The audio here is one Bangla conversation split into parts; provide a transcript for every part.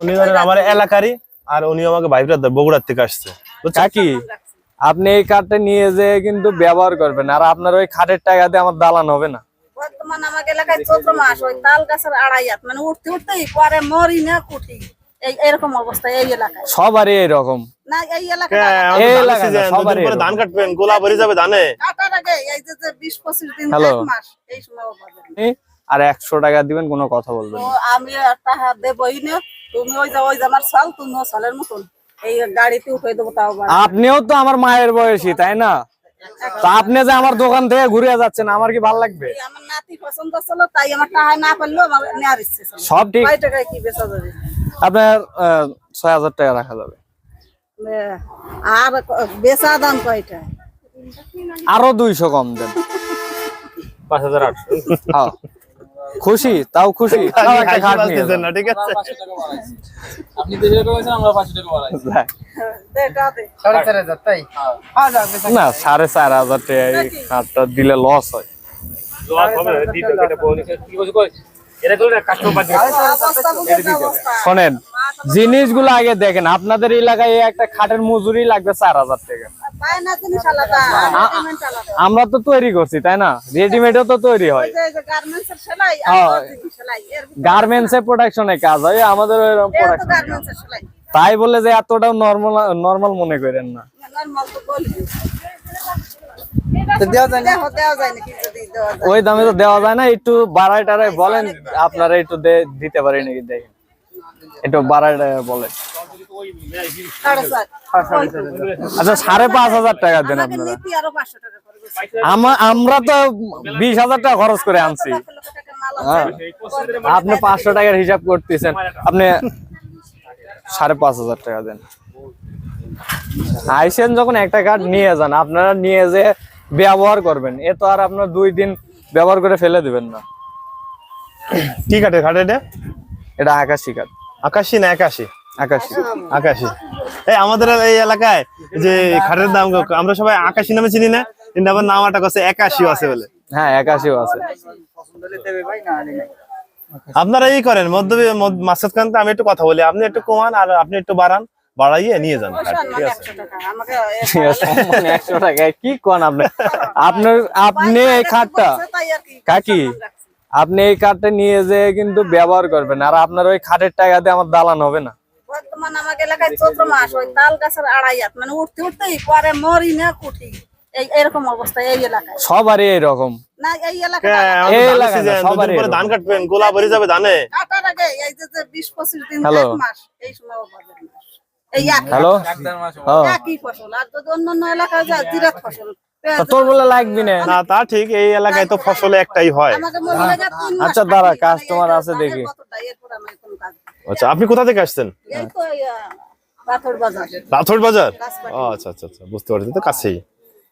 উনি ধরেন আমার এলাকারই আর উনি আমাকে ভাই ব্রাদার বগুড়ার থেকে আসছে। কাকি আপনি এই কার্ডটা নিয়ে যে কিন্তু ব্যবহার করবেন আর আপনার ওই খাটের টাকা দিয়ে আমার দালান হবে না। বর্তমান আমাকে এলাকায় চৈত্র মাস ওই তাল গাছের আড়াইয়াত মানে উঠতে উঠতেই পরে মরি না কুঠি। এরকম অবস্থা এই এলাকায়। সবারই এইরকম। না এই এলাকায় হ্যাঁ। ধান কাটবেন গোলা ভরে যাবে ধানে। কাটার আগে এই যে যে বিশ পঁচিশ দিন এক মাস এই সময় ও পাবে না। এই, আর একশো টাকা দিবেন কোনো কথা বলবেন। আমি টাকা দেবই না। তুমি ওই যে ওই যে আমার সাল তুমিও সালের মতন এই গাড়িতে উঠে দেবো তাও আপনিও তো আমার মায়ের বয়সী তাই না? তা আপনি যে আমার দোকান থেকে ঘুরে যাচ্ছেন আমার কি ভালো লাগবে? আমার নাতি পছন্দ ছিল তাই আমার টাকা না পারলেও আমার নেওয়ার ইচ্ছে সব ঠিক। কয় টাকায় কি বেচা যাবে? আপনার আহ, ছয় হাজার টাকা রাখা যাবে। আর বেচা দাম কয়টা? আরও দুইশো কম দেন। পাঁচ হাজার আটশো। হ্যাঁ। খুশি তাও খুশি। তাও একটা খাট নিয়ে না ঠিক আছে? আপনি দেড় টাকা বলছেন আমরা পাঁচশো টাকা বাড়াই দে, টা দে। সাড়ে চার হাজার তাই? না সাড়ে চার হাজার টাকা খাটটা দিলে লস হয়। শোনেন জিনিসগুলো আগে দেখেন আপনাদের এলাকায় একটা খাটের মজুরি লাগবে চার হাজার টাকা। আমরা তো তৈরি করছি তাই না রেডিমেডও তো তৈরি হয় গার্মেন্টস এর প্রোডাকশনে কাজ হয় আমাদের। তাই বলে যে এতটাও নর্মাল নর্মাল মনে করেন না নরমাল তো বলি। তো দেওয়া যায় না দেখো, দেওয়া যায় নাকি যদি দেওয়া যায়। ওই দামে তো দেওয়া যায় না একটু বাড়াই টাড়াই বলেন আপনারা একটু দে- দিতে পারি নাকি দেখেন একটু বাড়াই টাড়াই বলেন। আচ্ছা সাড়ে পাঁচ হাজার টাকা দেন আপনারা। নিতে আরও 500 টাকা করে বেশি। আমা- আমরা তো বিশ হাজার টাকা খরচ করে আনছি। হ্যাঁ। আপনি পাঁচশো টাকার হিসাব করতেছেন। আপনি সাড়ে পাঁচ হাজার টাকা দেন। আইসেন যখন একটা কার্ড নিয়ে যান আপনারা নিয়ে যে ব্যবহার করবেন এ তো আর আপনার দুই দিন ব্যবহার করে ফেলে দিবেন না। কি কাটে খাটে এটা? এটা আকাশি কার্ড। আকাশি না একাশি? আকাশি। আকাশি। এই আমাদের এই এলাকায় যে খাটের দাম আমরা সবাই আকাশি নামে চিনি না কিন্তু আবার নাম একটা কাছে একাশিও আছে বলে। হ্যাঁ একাশিও আছে। আপনারা এই করেন মধ্য মাঝখানতে আমি একটু কথা বলি। আপনি একটু কমান আর আপনি একটু বাড়ান বাড়াইয়ে নিয়ে যান। খাট, ঠিক আছে। 100 টাকা। আমাকে সম্মান একশো টাকায় কি কোন আপনি? আপনার আপনি এই খাটটা। কাকি আপনি এই কার্ডটা নিয়ে যেয়ে কিন্তু ব্যবহার করবেন। আর আপনার ওই খাটের টাকা দিয়ে আমার দালান হবে না। বর্তমান আমাকে এলাকায় চৈত্র মাস ওই তাল গাছের আড়াইয়াত মানে উঠতে উঠতেই পরে মরি না কুঠি। এই এরকম অবস্থা এই এলাকায়। সবারই এইরকম। না এই এলাকায় হ্যাঁ, এই এলাকায় জানছি যে না, সবারই দুদিন পরে এরকম। ধান কাটবেন গোলা ভরে যাবে ধানে। কাটার আগে এই যে যে বিশ পঁচিশ দিন এক মাস এই সময় ও এই হ্যালো। একদার মাস হ্যাঁ। একই ফসল আর যদি অন্যান্য এলাকায় যায় জিরাত ফসল। তা তোর বলে লাগবি না? না তা ঠিক এই এলাকায় তো ফসল একটাই হয়। আচ্ছা, দাঁড়া, যে আছে দেখি। আচ্ছা আপনি কোথা থেকে আসছেন? পাথর বাজার আচ্ছা আচ্ছা আচ্ছা বুঝতে পারছি তো কাছেই।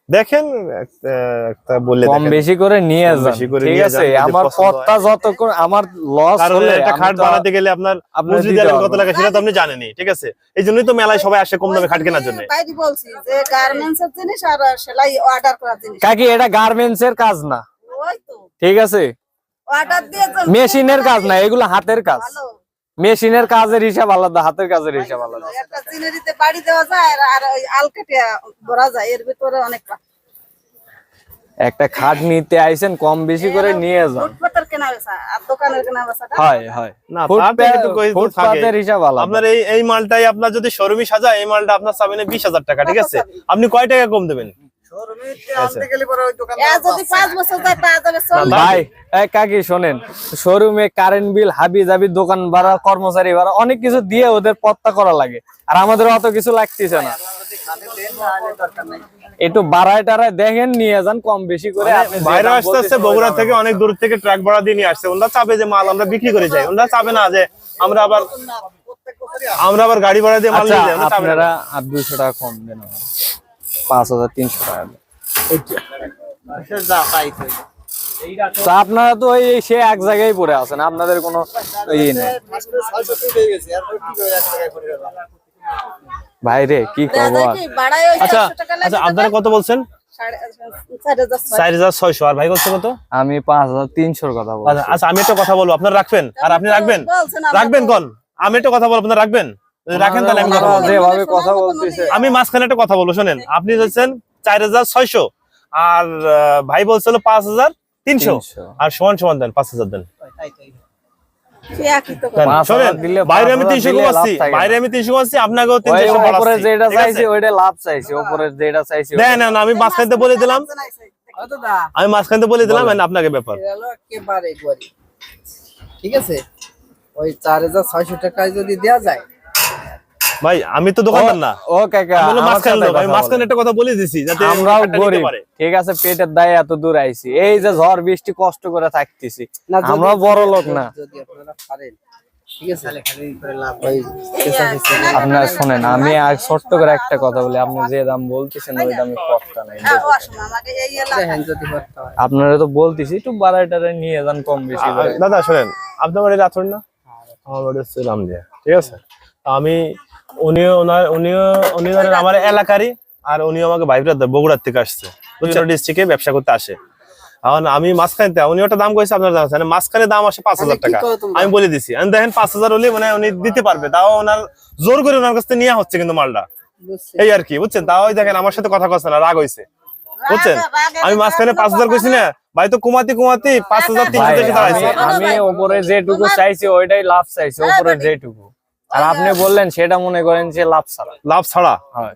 দেখেন একটা বললে কম বেশি করে নিয়ে যান ঠিক আছে আমার। পথটা যতক্ষণ আমার লস হলে একটা খাট বানাতে গেলে আপনার আপনার মজুরি দিতে কত লাগে সেটা তো আপনি জানেনই ঠিক আছে? এই জন্যই তো মেলায় সবাই আসে কম দামে খাট কেনার জন্য। বাইরে বলছি যে গার্মেন্টস এর জিনিস আর সেলাই অর্ডার করার জিনিস। কাকি এটা গার্মেন্টস এর কাজ না। ওই তো। ঠিক আছে? অর্ডার দিয়ে মেশিনের কাজ না এগুলো হাতের কাজ। ভালো। মেশিনের কাজের হিসাব আলাদা হাতের কাজের হিসাব আলাদা। একটা জিনারিতে বাড়ি দেওয়া যায় আর- আর ওই ভরা যায় এর ভিতরে অনেক একটা খাট নিতে আইছেন কম বেশি করে নিয়ে যান। হয় হয়। আপনার এই এই মালটাই আপনার যদি শোরুমই সাজায় এই মালটা আপনার চাবেন বিশ হাজার টাকা ঠিক আছে? আপনি কয় টাকা কম দেবেন? আচ্ছা। যদি পাঁচ বছর যায় তা যাবে চল্লিশ ভাই কাকি শোনেন শোরুমে কারেন্ট বিল হাবি জাবি দোকান ভাড়া কর্মচারী ভাড়া অনেক কিছু দিয়ে ওদের পত্তা করা লাগে। আর আমাদের অত কিছু লাগতেছে না। একটু বাড়ায় টাড়ায় দেখেন নিয়ে যান কম বেশি করে বাইরে আসতে আসতে বগুড়া থেকে অনেক দূর থেকে ট্রাক ভাড়া দিয়ে নিয়ে আসছে। ওনারা চাবে যে মাল আমরা বিক্রি করে যাই। ওনারা চাবে না যে আমরা আবার আমরা আবার গাড়ি ভাড়া দিয়ে মাল আচ্ছা নিয়ে যাই। আপনারা আর দুইশো টাকা কম দেন। আমার। পাঁচ হাজার তিনশো টাকা তো আপনারা তো ওই সে এক জায়গায় পড়ে আছেন আপনাদের কোনো ইয়ে নেই। ভাই রে কি করব আচ্ছা টাকা লাগে আচ্ছা আপনারা কত বলছেন? চার হাজার ছয়। চার হাজার ছয়শো আর ভাই বলছে কত? আমি পাঁচ হাজার তিনশোর কথা বলছি। আচ্ছা আচ্ছা আমি একটা কথা বলব আপনারা রাখবেন আর আপনি রাখবেন রাখবেন কোন? আমি একটা কথা বলব আপনারা রাখবেন? রাখেন তাহলে আমি কথা যেভাবে কথা বলতেছে। আমি মাঝখানে একটা কথা বলব শোনেন। আপনি বলছেন চার হাজার ছয়শো আর ভাই বলছিল পাঁচ হাজার তিনশো। আর সমান সমান দেন পাঁচ হাজার দেন। বাইরে আমি তিনশো কমাচ্ছি বাইরে আমি তিনশো কমাচ্ছি আপনাকেও তিনশো যেটা চাইছি লাভ চাইছি উপরে যেটা চাইছি দেন না আমি মাঝখানে বলে দিলাম। আমি মাঝখানে বলে দিলাম আপনাকে ব্যাপার। ঠিক আছে? ওই চার হাজার ছয়শো টাকায় যদি দেওয়া যায় ভাই আমি তো দোকানদার না। ও কাকা আমি আমার মাঝখানে লোক। আমি কথা মাঝখানে একটা কথা বলে দিছি যাতে আমরাও গরিব। ঠিক আছে পেটের দায়ে এত দূর আইছি। এই যে ঝড় বৃষ্টি কষ্ট করে থাকতেছি। যদি- বড় লোক না। যদি আপনারা পারেন। আপনারা শোনেন আমি আর ছোট্ট করে একটা কথা বলি। আপনি যে দাম বলতেছেন ওই দামে কষ্ট নাই হ্যাঁ, হয়। আপনারা তো বলতেছি একটু বাড়াই টাড়াই নিয়ে যান কম বেশি দাদা শোনেন আপনার বাড়ি রাথুর না? আমার বাড়ি হচ্ছে ঠিক আছে? আমি উনিও ওনার উনিও উনি ধরেন আমার এলাকারই আর উনিও আমাকে ভাইব্রাত বগুড়ার থেকে আসছে। বুঝছেন ডিস্ট্রিক্টে ব্যবসা করতে আসে। এখন আমি মাঝখানে উনি ওটা দাম কইছে আপনার দাম আছে মাঝখানে দাম আসে পাঁচ হাজার টাকা। আমি বলে দিছি আমি দেখেন পাঁচ হাজার হলে মানে উনি দিতে পারবে তাও ওনার জোর করে ওনার কাছ থেকে নেওয়া হচ্ছে কিন্তু মালটা। এই আর কি বুঝছেন? তাও দেখেন আমার সাথে কথা কচ্ছে না রাগ হয়েছে বুঝছেন? আমি মাঝখানে পাঁচ হাজার কইছি না ভাই তো কুমাতি কুমাতি পাঁচ হাজার তিনশো দাঁড়াইছে। আমি ওপরে যেটুকু চাইছি ওইটাই লাভ চাইছি ওপরে যেটুকু। আর আপনি বললেন সেটা মনে করেন যে লাভ ছাড়া। লাভ ছাড়া? হয়।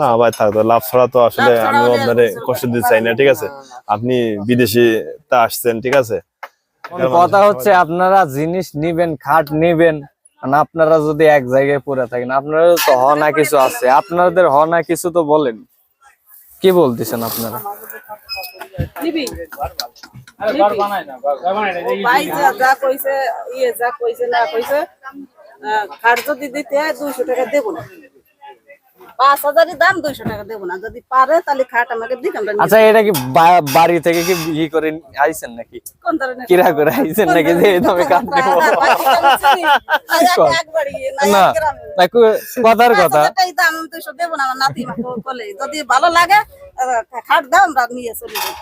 না ভাই থাক তো লাভ ছাড়া তো আসলে আমি আপনারে কষ্ট দিতে চাই না ঠিক আছে? আপনি বিদেশি তা আসছেন ঠিক আছে? কথা হচ্ছে আপনারা জিনিস নিবেন খাট নিবেন আর আপনারা যদি এক জায়গায় পড়ে থাকেন আপনারা তো হ না কিছু আছে। আপনাদের হ না কিছু তো বলেন। কি বলতেছেন আপনারা? না ঘর ঘর না এই ভাই যা যা কইছে ইয়ে যা কইছে না কইছে আহ, খাট যদি দিতে হয় দুইশো টাকা দেবো না। পাঁচ হাজারের দাম দুইশো টাকা দেবো না। যদি পারে তাহলে খাট আমাকে দিক আমরা আচ্ছা এটা কি বাড়ি থেকে কি ই করে আইছেন নাকি? কিরা করে আইছেন নাকি যে এই দামে কাট দেবো? হ্যাঁ, না, না, কথার কথা। টাকাই দাম, আমি দুইশো দেবো না, আমার নাতি বলে। যদি ভালো লাগে খাট দাও আমরা নিয়ে চলে যাব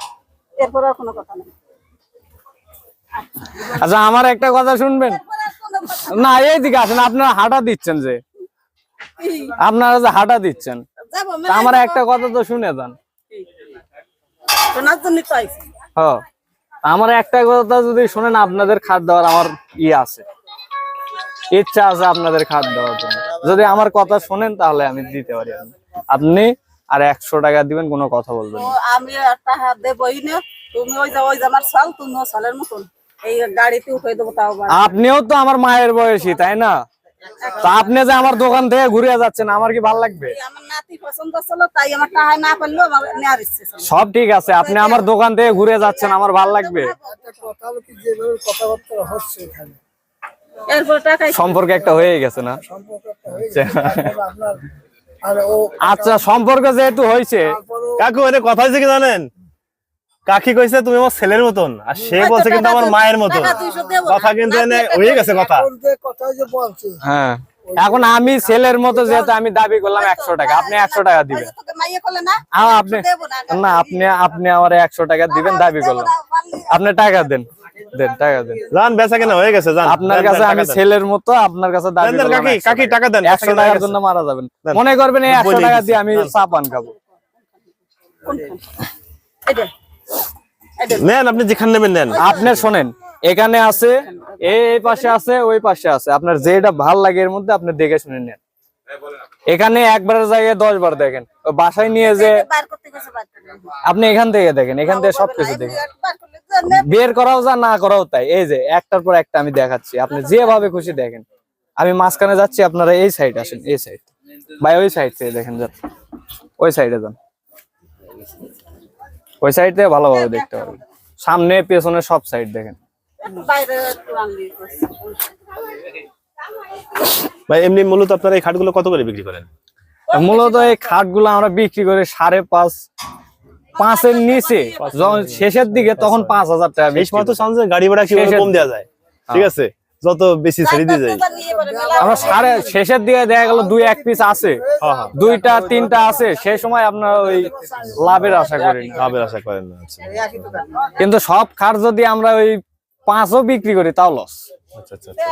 এরপর আর কোনো কথা নেই। আচ্ছা আমার একটা কথা শুনবেন? না এইদিকে আসেন আপনারা হাঁটা দিচ্ছেন যে। আপনারা যে হাঁটা দিচ্ছেন। আমার একটা কথা তো শুনে যান। হ। আমার একটা কথা যদি শুনেন আপনাদের খাট দেওয়ার আমার ই আছে। ইচ্ছা আছে আপনাদের খাদ দেওয়ার জন্য। যদি আমার কথা শোনেন তাহলে আমি দিতে পারি। আপনি। আর একশো টাকা দিবেন কোনো কথা বলবেন আমি টাকা দেবই না। তুমি ওই যে ওই যে আমার সাল তুমিও সালের মতন। এই গাড়িতে উঠে দেবো তাও আপনিও তো আমার মায়ের বয়সী তাই না? তা আপনি যে আমার দোকান থেকে ঘুরে যাচ্ছেন আমার কি ভালো লাগবে? এই আমার নাতি পছন্দ ছিল তাই আমার টাকা না পারলেও আমার নেওয়ার ইচ্ছে ছিল। সব ঠিক আছে আপনি আমার দোকান থেকে ঘুরে যাচ্ছেন আমার ভালো লাগবে? কথা হলো কি যেভাবে কথাবার্তা হচ্ছে এখানে। এরপর টাকাই সম্পর্ক একটা হয়ে গেছে না? আচ্ছা। গেছে। এখন আপনার আর ও আচ্ছা সম্পর্ক যেহেতু হয়েছে কাকু এর কথা হয়েছে কি জানেন? কাকি কইছে তুমি আমার ছেলের মতন। আর সে বলছে কিন্তু আমার মায়ের মতন। কথা কিন্তু এনে হয়ে গেছে কথা। কথা যে বলছে হ্যাঁ। এখন আমি ছেলের মতো যেহেতু আমি দাবি করলাম একশো টাকা আপনি একশো টাকা দিবেন। যে করলে না? আ, আপনি দেবো না না আপনি আপনি আমার একশো টাকা দিবেন দাবি করলাম। আপনি টাকা দেন দেন টাকা দেন। জান বেচা কেনা হয়ে গেছে জান। আপনার কাছে আমি ছেলের মতো আপনার কাছে দাবি করলাম কাকি কাকি টাকা। দেন একশো বেচা কেনা হয়ে টাকার জন্য মারা যাবেন। মনে করবেন এই একশো বলে টাকা দিয়ে আমি দেন। চা পান খাব। এটা এটা নেন আপনি যেখানে নেবেন নেন। আপনি শোনেন এখানে আছে এই এই পাশে আছে ওই পাশে আছে। আপনার যেটা ভালো লাগে এর মধ্যে আপনি দেখে শুনে নেন। এখানে একবারের জায়গায় দশ বার দেখেন বাসায় নিয়ে যে করে আপনি এখান থেকে দেখেন এখান থেকে সবকিছু দেখেন। বের করাও যা না করাও তাই। এই যে একটার পর একটা আমি দেখাচ্ছি। আপনি যেভাবে খুশি দেখেন। আমি মাঝখানে যাচ্ছি আপনারা এই সাইড আসেন এই সাইড ভাই ওই সাইড থেকে দেখেন যান। ওই সাইডে যান। ওই সাইড থেকে ভালোভাবে দেখতে পারবেন সামনে পেছনে সব সাইড দেখেন। ভাই এমনি মূলত আপনারা এই খাটগুলো কত করে বিক্রি করেন? মূলত এই খাটগুলো আমরা বিক্রি করে সাড়ে পাঁচ পাঁচের নিচে। যখন শেষের দিকে তখন পাঁচ হাজার। টাকা। সানসে গাড়ি ভাড়া কম দেওয়া যায়? ঠিক আছে? যত বেশি ছেড়ে দিয়ে যায়। নিয়ে আমরা সাড়ে শেষের দিকে দেখা গেল দুই এক পিস আছে। হ্যাঁ হ্যাঁ। দুইটা তিনটা আছে। সেই সময় আপনার ওই লাভের আশা করেন লাভের আশা করেন না আচ্ছা। কিন্তু সব খার যদি আমরা ওই পাঁচও বিক্রি করি তাও লস আচ্ছা আচ্ছা আচ্ছা।